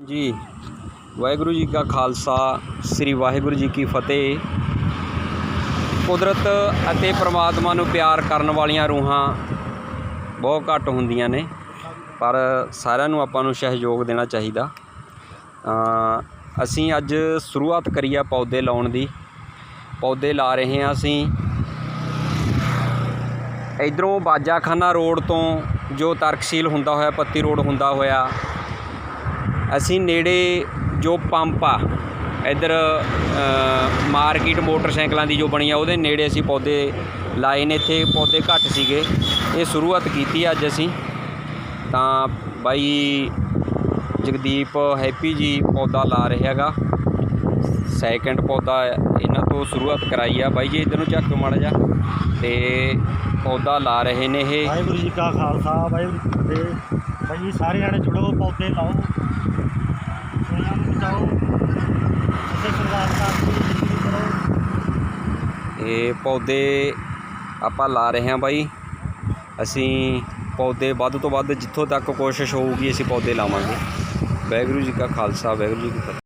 ਜੀ, ਵਾਹਿਗੁਰੂ ਜੀ ਕਾ ਖਾਲਸਾ, ਸ੍ਰੀ ਵਾਹਿਗੁਰੂ ਜੀ ਕੀ ਫਤਿਹ। ਕੁਦਰਤ ਅਤੇ ਪ੍ਰਮਾਤਮਾ ਨੂੰ ਪਿਆਰ ਕਰਨ ਵਾਲੀਆਂ ਰੂਹਾਂ ਬਹੁਤ ਘੱਟ ਹੁੰਦੀਆਂ ਨੇ, ਪਰ ਸਾਰਿਆਂ ਨੂੰ ਆਪਾਂ ਨੂੰ ਸਹਿਯੋਗ ਦੇਣਾ ਚਾਹੀਦਾ। ਅਸੀਂ ਅੱਜ ਸ਼ੁਰੂਆਤ ਕਰੀ ਆ ਪੌਦੇ ਲਾਉਣ ਦੀ। ਪੌਦੇ ਲਾ ਰਹੇ ਹਾਂ ਅਸੀਂ। ਇਧਰੋਂ ਬਾਜਾਖਾਨਾ ਰੋਡ ਤੋਂ ਜੋ ਤਰਕਸ਼ੀਲ ਹੁੰਦਾ ਹੋਇਆ, ਪੱਤੀ ਰੋਡ ਹੁੰਦਾ ਹੋਇਆ ਅਸੀਂ ਨੇੜੇ ਜੋ ਪੰਪ ਆ, ਇੱਧਰ ਮਾਰਕੀਟ ਮੋਟਰਸਾਈਕਲਾਂ ਦੀ ਜੋ ਬਣੀ ਆ, ਉਹਦੇ ਨੇੜੇ ਅਸੀਂ ਪੌਦੇ ਲਾਏ ਨੇ, ਇੱਥੇ ਪੌਦੇ ਘੱਟ ਸੀਗੇ। ਇਹ ਸ਼ੁਰੂਆਤ ਕੀਤੀ ਅੱਜ ਅਸੀਂ। ਤਾਂ ਬਾਈ ਜਗਦੀਪ ਹੈਪੀ ਜੀ ਪੌਦਾ ਲਾ ਰਿਹਾ ਹੈਗਾ ਸੈਕੰਡ ਪੌਦਾ ਇਹਨਾਂ ਤੋਂ ਸ਼ੁਰੂਆਤ ਕਰਾਈ ਆ। ਬਾਈ ਜੀ, ਇਧਰ ਨੂੰ ਝੱਕ ਮਾੜਾ ਜਾ ਤੇ ਪੌਦਾ ਲਾ ਰਹੇ ਨੇ ਇਹ। ਵਾਹਿਗੁਰੂ ਜੀ ਕਾ ਖਾਲਸਾ, ਵਾਹਿਗੁਰੂ ਜੀ ਭਾਈ ਸਾਰੇ ਜਾਣੇ ਜੁੜੋ, ਪੌਦੇ ਲਾਓ। ਦੁਨੀਆ ਨੂੰ ਬਚਾਓ। ਅਤੇ ਪਰਿਵਾਰ ਦਾ ਕਰੋ। ਇਹ ਪੌਦੇ ਆਪਾਂ ਲਾ ਰਹੇ ਹਾਂ ਬਾਈ। ਅਸੀਂ ਪੌਦੇ ਵੱਧ ਤੋਂ ਵੱਧ ਜਿੱਥੋਂ ਤੱਕ ਕੋਸ਼ਿਸ਼ ਹੋਊਗੀ, ਅਸੀਂ ਪੌਦੇ ਲਾਵਾਂਗੇ। ਵਾਹਿਗੁਰੂ ਜੀ ਕਾ ਖਾਲਸਾ, ਵਾਹਿਗੁਰੂ ਜੀ ਕੀ ਫਤਿਹ।